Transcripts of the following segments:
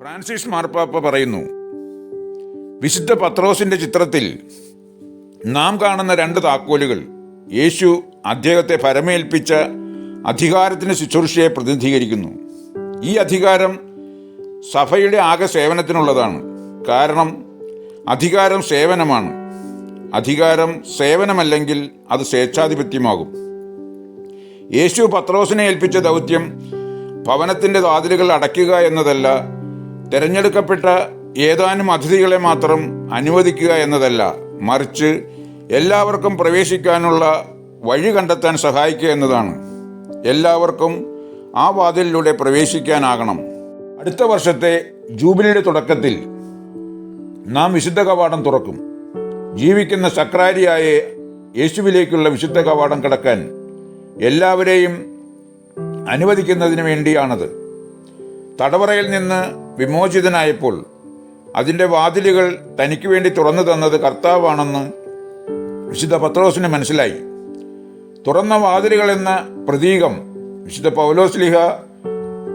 Francis മാർപ്പാപ്പ പറയുന്നു വിശുദ്ധ പത്രോസിന്റെ ചിത്രത്തിൽ നാം കാണുന്ന രണ്ട് താക്കോലുകൾ യേശു അദ്ദേഹത്തെ പരമേൽപ്പിച്ച അധികാരത്തിന്റെ ശുശ്രൂഷയെ പ്രതിനിധീകരിക്കുന്നു. ഈ അധികാരം സഭയുടെ ആകെ സേവനത്തിനുള്ളതാണ്. കാരണം അധികാരം സേവനമാണ്. അധികാരം സേവനമല്ലെങ്കിൽ അത് സ്വേച്ഛാധിപത്യമാകും. യേശു പത്രോസിനെ ഏൽപ്പിച്ച ദൗത്യം ഭവനത്തിന്റെ വാതിലുകൾ അടയ്ക്കുക എന്നതല്ല തിരഞ്ഞെടുക്കപ്പെട്ട ഏതാനും അതിഥികളെ മാത്രം അനുവദിക്കുക എന്നതല്ല മറിച്ച് എല്ലാവർക്കും പ്രവേശിക്കാനുള്ള വഴി കണ്ടെത്താൻ സഹായിക്കുക എന്നതാണ്. എല്ലാവർക്കും ആ വാതിലിലൂടെ പ്രവേശിക്കാനാകണം. അടുത്ത വർഷത്തെ ജൂബിലിയുടെ തുടക്കത്തിൽ നാം വിശുദ്ധ കവാടം തുറക്കും. ജീവിക്കുന്ന സക്രാരിയായ യേശുവിലേക്കുള്ള വിശുദ്ധ കവാടം കടക്കാൻ എല്ലാവരെയും അനുവദിക്കുന്നതിന് വേണ്ടിയാണത്. തടവറയിൽ നിന്ന് വിമോചിതനായപ്പോൾ അതിന്റെ വാതിലുകൾ തനിക്ക് വേണ്ടി തുറന്നു തന്നത് കർത്താവാണെന്ന് വിശുദ്ധ പത്രോസിന് മനസ്സിലായി. തുറന്ന വാതിലുകൾ എന്ന പ്രതീകം വിശുദ്ധ പൗലോസ്ലിഹ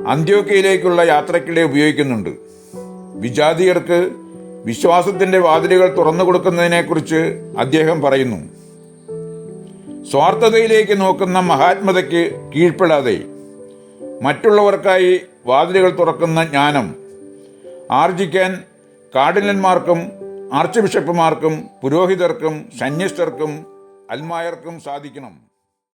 അന്ത്യോക്കയിലേക്കുള്ള യാത്രയ്ക്കിടെ ഉപയോഗിക്കുന്നുണ്ട്. വിജാതിയർക്ക് വിശ്വാസത്തിന്റെ വാതിലുകൾ തുറന്നു കൊടുക്കുന്നതിനെക്കുറിച്ച് അദ്ദേഹം പറയുന്നു. സ്വാർത്ഥതയിലേക്ക് നോക്കുന്ന മഹാത്മതയ്ക്ക് കീഴ്പ്പെടാതെ മറ്റുള്ളവർക്കായി വാതിലുകൾ തുറക്കുന്ന ജ്ഞാനം ആർജിക്കാൻ കാർഡിനന്മാർക്കും ആർച്ച് ബിഷപ്പുമാർക്കും പുരോഹിതർക്കും സന്യസ്തർക്കും അൽമായർക്കും സാധിക്കണം.